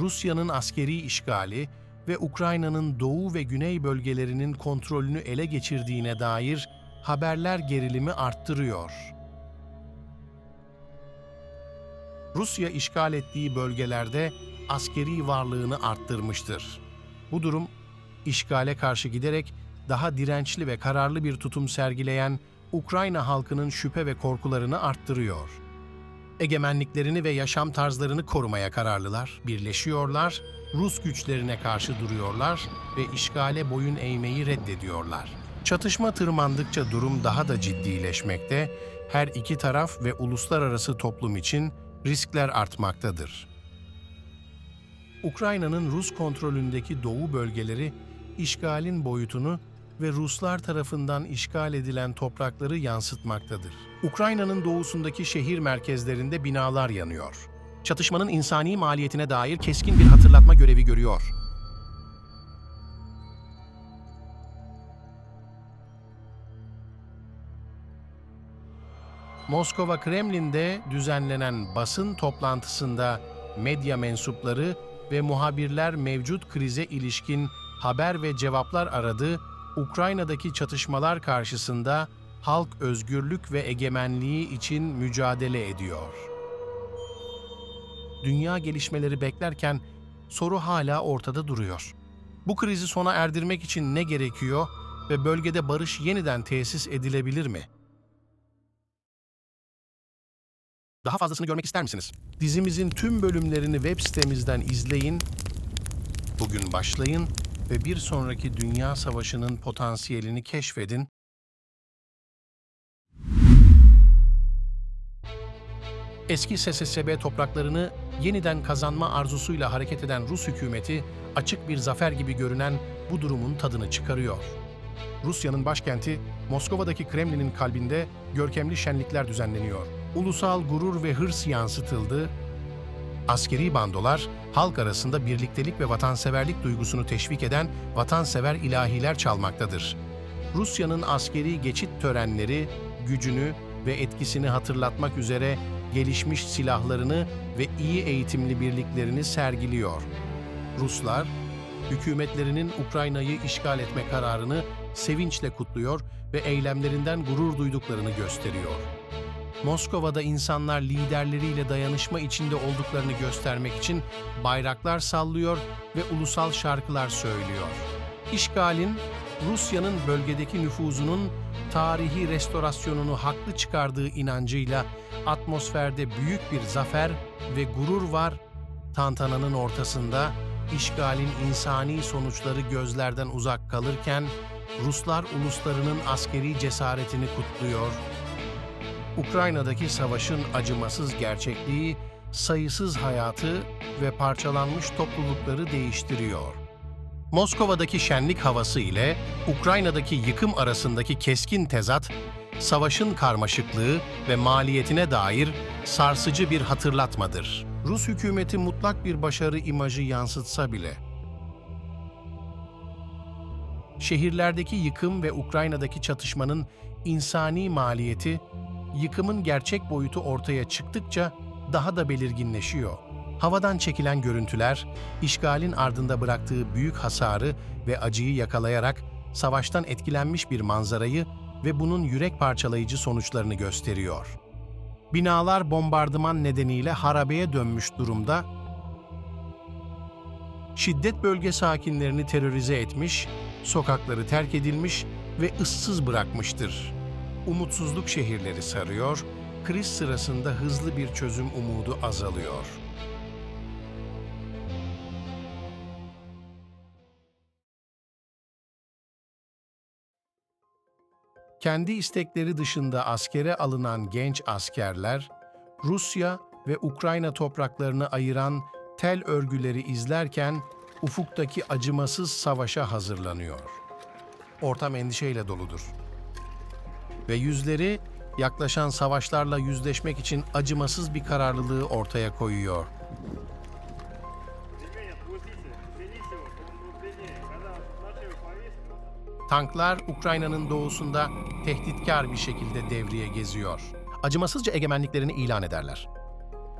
Rusya'nın askeri işgali ve Ukrayna'nın doğu ve güney bölgelerinin kontrolünü ele geçirdiğine dair haberler gerilimi arttırıyor. Rusya işgal ettiği bölgelerde askeri varlığını arttırmıştır. Bu durum işgale karşı giderek daha dirençli ve kararlı bir tutum sergileyen Ukrayna halkının şüphe ve korkularını arttırıyor. Egemenliklerini ve yaşam tarzlarını korumaya kararlılar, birleşiyorlar, Rus güçlerine karşı duruyorlar ve işgale boyun eğmeyi reddediyorlar. Çatışma tırmandıkça durum daha da ciddileşmekte, her iki taraf ve uluslararası toplum için riskler artmaktadır. Ukrayna'nın Rus kontrolündeki doğu bölgeleri işgalin boyutunu ve Ruslar tarafından işgal edilen toprakları yansıtmaktadır. Ukrayna'nın doğusundaki şehir merkezlerinde binalar yanıyor. Çatışmanın insani maliyetine dair keskin bir hatırlatma görevi görüyor. Moskova Kremlin'de düzenlenen basın toplantısında medya mensupları ve muhabirler mevcut krize ilişkin haber ve cevaplar aradı, Ukrayna'daki çatışmalar karşısında halk özgürlük ve egemenliği için mücadele ediyor. Dünya gelişmeleri beklerken soru hala ortada duruyor. Bu krizi sona erdirmek için ne gerekiyor ve bölgede barış yeniden tesis edilebilir mi? Daha fazlasını görmek ister misiniz? Dizimizin tüm bölümlerini web sitemizden izleyin. Bugün başlayın ve bir sonraki dünya savaşının potansiyelini keşfedin. Eski SSSB topraklarını yeniden kazanma arzusuyla hareket eden Rus hükümeti açık bir zafer gibi görünen bu durumun tadını çıkarıyor. Rusya'nın başkenti Moskova'daki Kremlin'in kalbinde görkemli şenlikler düzenleniyor. Ulusal gurur ve hırs yansıtıldı. Askeri bandolar halk arasında birliktelik ve vatanseverlik duygusunu teşvik eden vatansever ilahiler çalmaktadır. Rusya'nın askeri geçit törenleri gücünü ve etkisini hatırlatmak üzere gelişmiş silahlarını ve iyi eğitimli birliklerini sergiliyor. Ruslar, hükümetlerinin Ukrayna'yı işgal etme kararını sevinçle kutluyor ve eylemlerinden gurur duyduklarını gösteriyor. Moskova'da insanlar liderleriyle dayanışma içinde olduklarını göstermek için bayraklar sallıyor ve ulusal şarkılar söylüyor. İşgalin, Rusya'nın bölgedeki nüfuzunun tarihi restorasyonunu haklı çıkardığı inancıyla atmosferde büyük bir zafer ve gurur var. Tantananın ortasında işgalin insani sonuçları gözlerden uzak kalırken Ruslar uluslarının askeri cesaretini kutluyor. Ukrayna'daki savaşın acımasız gerçekliği sayısız hayatı ve parçalanmış toplulukları değiştiriyor. Moskova'daki şenlik havası ile Ukrayna'daki yıkım arasındaki keskin tezat, savaşın karmaşıklığı ve maliyetine dair sarsıcı bir hatırlatmadır. Rus hükümeti mutlak bir başarı imajı yansıtsa bile, şehirlerdeki yıkım ve Ukrayna'daki çatışmanın insani maliyeti, yıkımın gerçek boyutu ortaya çıktıkça daha da belirginleşiyor. Havadan çekilen görüntüler, işgalin ardında bıraktığı büyük hasarı ve acıyı yakalayarak savaştan etkilenmiş bir manzarayı ve bunun yürek parçalayıcı sonuçlarını gösteriyor. Binalar bombardıman nedeniyle harabeye dönmüş durumda, şiddet bölge sakinlerini terörize etmiş, sokakları terk edilmiş ve ıssız bırakmıştır. Umutsuzluk şehirleri sarıyor, kriz sırasında hızlı bir çözüm umudu azalıyor. Kendi istekleri dışında askere alınan genç askerler, Rusya ve Ukrayna topraklarını ayıran tel örgüleri izlerken ufuktaki acımasız savaşa hazırlanıyor. Ortam endişeyle doludur ve yüzleri yaklaşan savaşlarla yüzleşmek için acımasız bir kararlılığı ortaya koyuyor. Tanklar Ukrayna'nın doğusunda tehditkar bir şekilde devriye geziyor. Acımasızca egemenliklerini ilan ederler.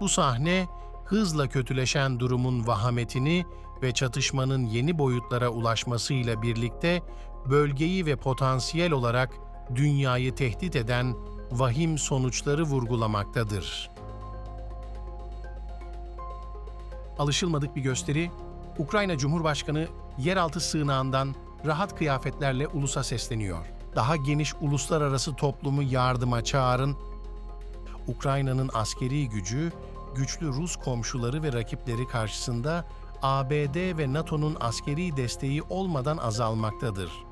Bu sahne hızla kötüleşen durumun vahametini ve çatışmanın yeni boyutlara ulaşmasıyla birlikte bölgeyi ve potansiyel olarak dünyayı tehdit eden vahim sonuçları vurgulamaktadır. Alışılmadık bir gösteri, Ukrayna Cumhurbaşkanı yeraltı sığınağından rahat kıyafetlerle ulusa sesleniyor. Daha geniş uluslararası toplumu yardıma çağırın. Ukrayna'nın askeri gücü, güçlü Rus komşuları ve rakipleri karşısında ABD ve NATO'nun askeri desteği olmadan azalmaktadır.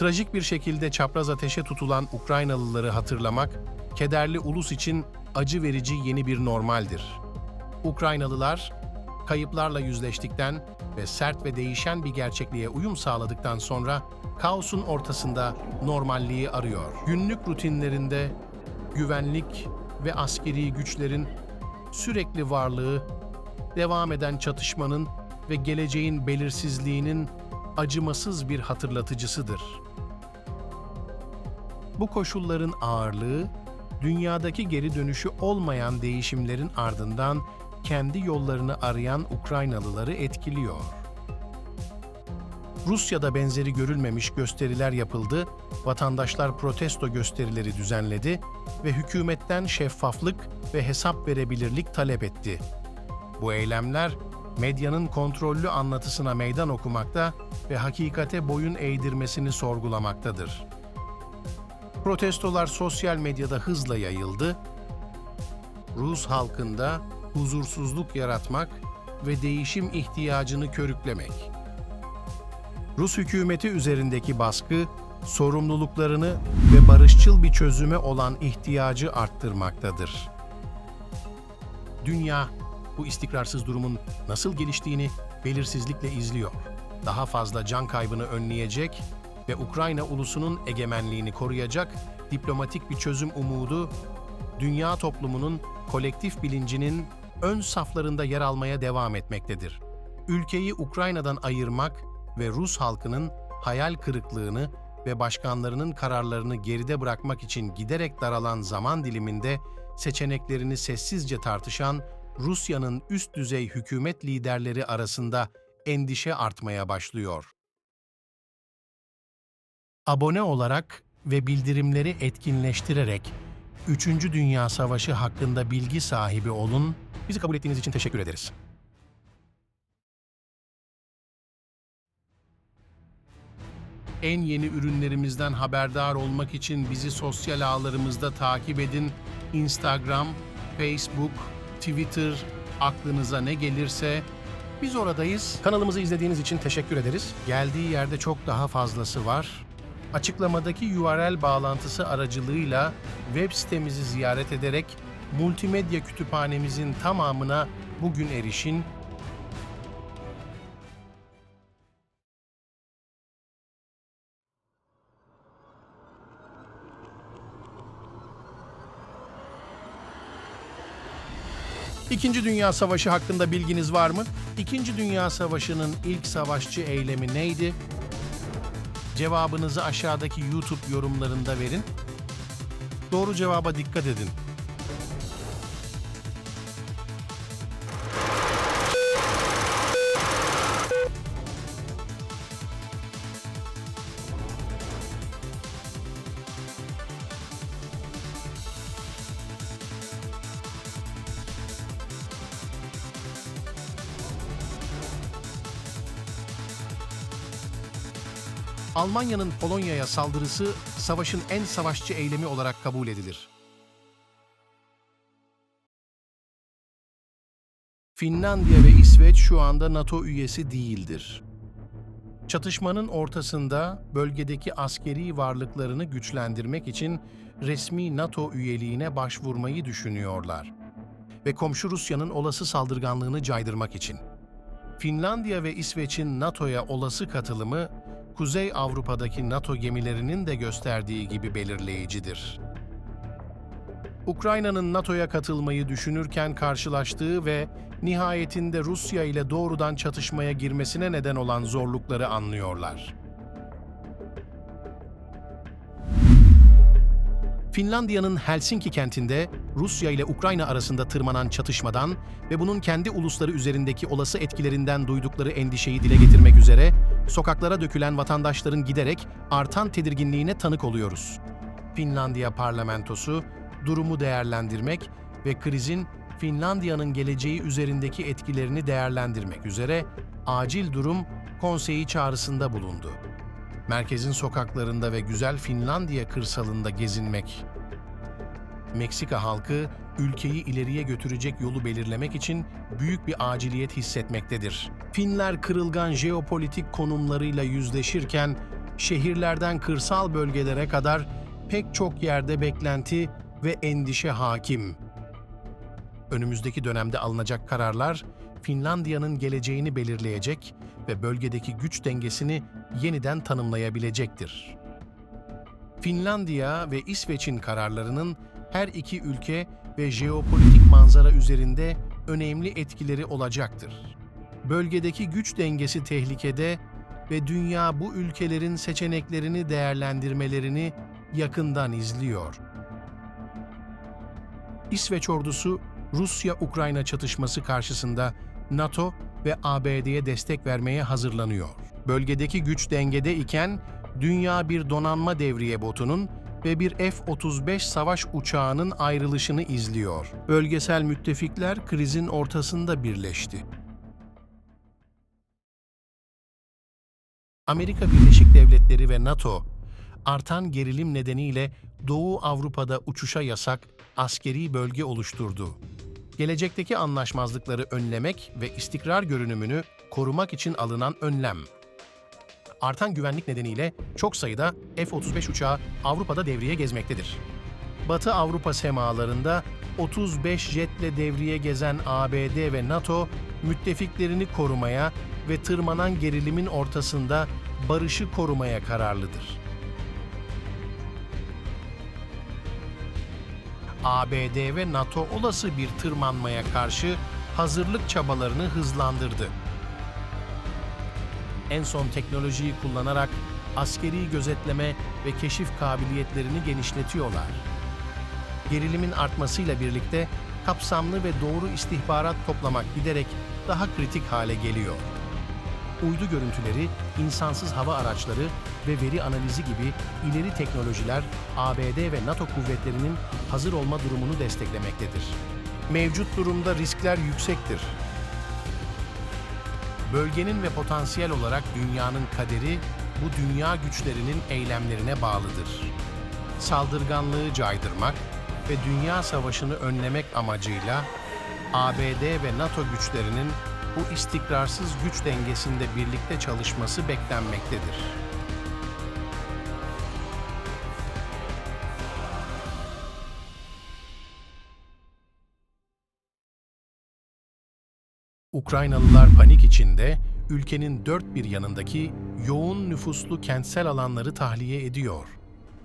Trajik bir şekilde çapraz ateşe tutulan Ukraynalıları hatırlamak, kederli ulus için acı verici yeni bir normaldir. Ukraynalılar, kayıplarla yüzleştikten ve sert ve değişen bir gerçekliğe uyum sağladıktan sonra kaosun ortasında normalliği arıyor. Günlük rutinlerinde güvenlik ve askeri güçlerin sürekli varlığı, devam eden çatışmanın ve geleceğin belirsizliğinin acımasız bir hatırlatıcısıdır. Bu koşulların ağırlığı, dünyadaki geri dönüşü olmayan değişimlerin ardından kendi yollarını arayan Ukraynalıları etkiliyor. Rusya'da benzeri görülmemiş gösteriler yapıldı, vatandaşlar protesto gösterileri düzenledi ve hükümetten şeffaflık ve hesap verebilirlik talep etti. Bu eylemler medyanın kontrollü anlatısına meydan okumakta ve hakikate boyun eğdirmesini sorgulamaktadır. Protestolar sosyal medyada hızla yayıldı. Rus halkında huzursuzluk yaratmak ve değişim ihtiyacını körüklemek. Rus hükümeti üzerindeki baskı, sorumluluklarını ve barışçıl bir çözüme olan ihtiyacı arttırmaktadır. Dünya bu istikrarsız durumun nasıl geliştiğini belirsizlikle izliyor. Daha fazla can kaybını önleyecek ve Ukrayna ulusunun egemenliğini koruyacak diplomatik bir çözüm umudu dünya toplumunun kolektif bilincinin ön saflarında yer almaya devam etmektedir. Ülkeyi Ukrayna'dan ayırmak ve Rus halkının hayal kırıklığını ve başkanlarının kararlarını geride bırakmak için giderek daralan zaman diliminde seçeneklerini sessizce tartışan Rusya'nın üst düzey hükümet liderleri arasında endişe artmaya başlıyor. Abone olarak ve bildirimleri etkinleştirerek 3. Dünya Savaşı hakkında bilgi sahibi olun. Bizi kabul ettiğiniz için teşekkür ederiz. En yeni ürünlerimizden haberdar olmak için bizi sosyal ağlarımızda takip edin. Instagram, Facebook, Twitter, aklınıza ne gelirse biz oradayız. Kanalımızı izlediğiniz için teşekkür ederiz. Geldiği yerde çok daha fazlası var. Açıklamadaki URL bağlantısı aracılığıyla web sitemizi ziyaret ederek multimedya kütüphanemizin tamamına bugün erişin. İkinci Dünya Savaşı hakkında bilginiz var mı? İkinci Dünya Savaşı'nın ilk savaşçı eylemi neydi? Cevabınızı aşağıdaki YouTube yorumlarında verin. Doğru cevaba dikkat edin. Almanya'nın Polonya'ya saldırısı savaşın en savaşçı eylemi olarak kabul edilir. Finlandiya ve İsveç şu anda NATO üyesi değildir. Çatışmanın ortasında bölgedeki askeri varlıklarını güçlendirmek için resmi NATO üyeliğine başvurmayı düşünüyorlar ve komşu Rusya'nın olası saldırganlığını caydırmak için. Finlandiya ve İsveç'in NATO'ya olası katılımı, Kuzey Avrupa'daki NATO gemilerinin de gösterdiği gibi belirleyicidir. Ukrayna'nın NATO'ya katılmayı düşünürken karşılaştığı ve nihayetinde Rusya ile doğrudan çatışmaya girmesine neden olan zorlukları anlıyorlar. Finlandiya'nın Helsinki kentinde Rusya ile Ukrayna arasında tırmanan çatışmadan ve bunun kendi ulusları üzerindeki olası etkilerinden duydukları endişeyi dile getirmek üzere sokaklara dökülen vatandaşların giderek artan tedirginliğine tanık oluyoruz. Finlandiya parlamentosu durumu değerlendirmek ve krizin Finlandiya'nın geleceği üzerindeki etkilerini değerlendirmek üzere acil durum konseyi çağrısında bulundu. Merkezin sokaklarında ve güzel Finlandiya kırsalında gezinmek. Meksika halkı ülkeyi ileriye götürecek yolu belirlemek için büyük bir aciliyet hissetmektedir. Finler kırılgan jeopolitik konumlarıyla yüzleşirken şehirlerden kırsal bölgelere kadar pek çok yerde beklenti ve endişe hakim. Önümüzdeki dönemde alınacak kararlar Finlandiya'nın geleceğini belirleyecek ve bölgedeki güç dengesini yeniden tanımlayabilecektir. Finlandiya ve İsveç'in kararlarının her iki ülke ve jeopolitik manzara üzerinde önemli etkileri olacaktır. Bölgedeki güç dengesi tehlikede ve dünya bu ülkelerin seçeneklerini değerlendirmelerini yakından izliyor. İsveç ordusu Rusya-Ukrayna çatışması karşısında NATO ve ABD'ye destek vermeye hazırlanıyor. Bölgedeki güç dengede iken dünya bir donanma devriye botunun ve bir F-35 savaş uçağının ayrılışını izliyor. Bölgesel müttefikler krizin ortasında birleşti. Amerika Birleşik Devletleri ve NATO artan gerilim nedeniyle Doğu Avrupa'da uçuşa yasak askeri bölge oluşturdu. Gelecekteki anlaşmazlıkları önlemek ve istikrar görünümünü korumak için alınan önlem. Artan güvenlik nedeniyle çok sayıda F-35 uçağı Avrupa'da devriye gezmektedir. Batı Avrupa semalarında 35 jetle devriye gezen ABD ve NATO, müttefiklerini korumaya ve tırmanan gerilimin ortasında barışı korumaya kararlıdır. ABD ve NATO olası bir tırmanmaya karşı hazırlık çabalarını hızlandırdı. En son teknolojiyi kullanarak askeri gözetleme ve keşif kabiliyetlerini genişletiyorlar. Gerilimin artmasıyla birlikte kapsamlı ve doğru istihbarat toplamak giderek daha kritik hale geliyor. Uydu görüntüleri, insansız hava araçları ve veri analizi gibi ileri teknolojiler ABD ve NATO kuvvetlerinin hazır olma durumunu desteklemektedir. Mevcut durumda riskler yüksektir. Bölgenin ve potansiyel olarak dünyanın kaderi bu dünya güçlerinin eylemlerine bağlıdır. Saldırganlığı caydırmak ve dünya savaşını önlemek amacıyla ABD ve NATO güçlerinin bu istikrarsız güç dengesinde birlikte çalışması beklenmektedir. Ukraynalılar panik içinde ülkenin dört bir yanındaki yoğun nüfuslu kentsel alanları tahliye ediyor.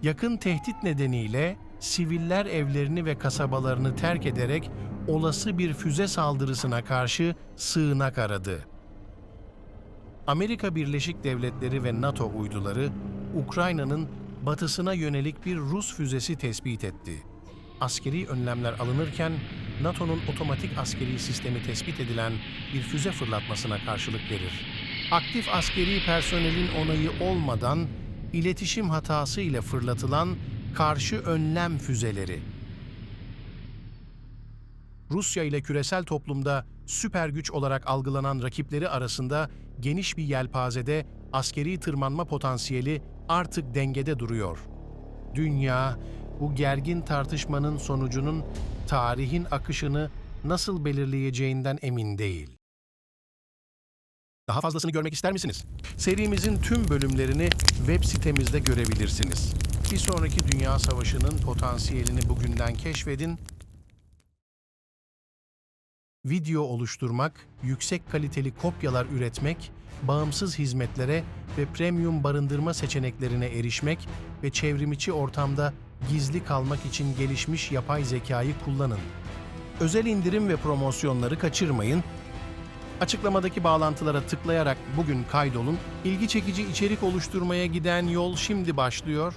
Yakın tehdit nedeniyle siviller evlerini ve kasabalarını terk ederek olası bir füze saldırısına karşı sığınak aradı. Amerika Birleşik Devletleri ve NATO uyduları Ukrayna'nın batısına yönelik bir Rus füzesi tespit etti. Askeri önlemler alınırken NATO'nun otomatik askeri sistemi tespit edilen bir füze fırlatmasına karşılık verir. Aktif askeri personelin onayı olmadan iletişim hatası ile fırlatılan karşı önlem füzeleri. Rusya ile küresel toplumda süper güç olarak algılanan rakipleri arasında geniş bir yelpazede askeri tırmanma potansiyeli artık dengede duruyor. Dünya bu gergin tartışmanın sonucunun tarihin akışını nasıl belirleyeceğinden emin değil. Daha fazlasını görmek ister misiniz? Serimizin tüm bölümlerini web sitemizde görebilirsiniz. Bir sonraki Dünya Savaşı'nın potansiyelini bugünden keşfedin video oluşturmak, yüksek kaliteli kopyalar üretmek, bağımsız hizmetlere ve premium barındırma seçeneklerine erişmek ve çevrimiçi ortamda gizli kalmak için gelişmiş yapay zekayı kullanın. Özel indirim ve promosyonları kaçırmayın. Açıklamadaki bağlantılara tıklayarak bugün kaydolun. İlgi çekici içerik oluşturmaya giden yol şimdi başlıyor.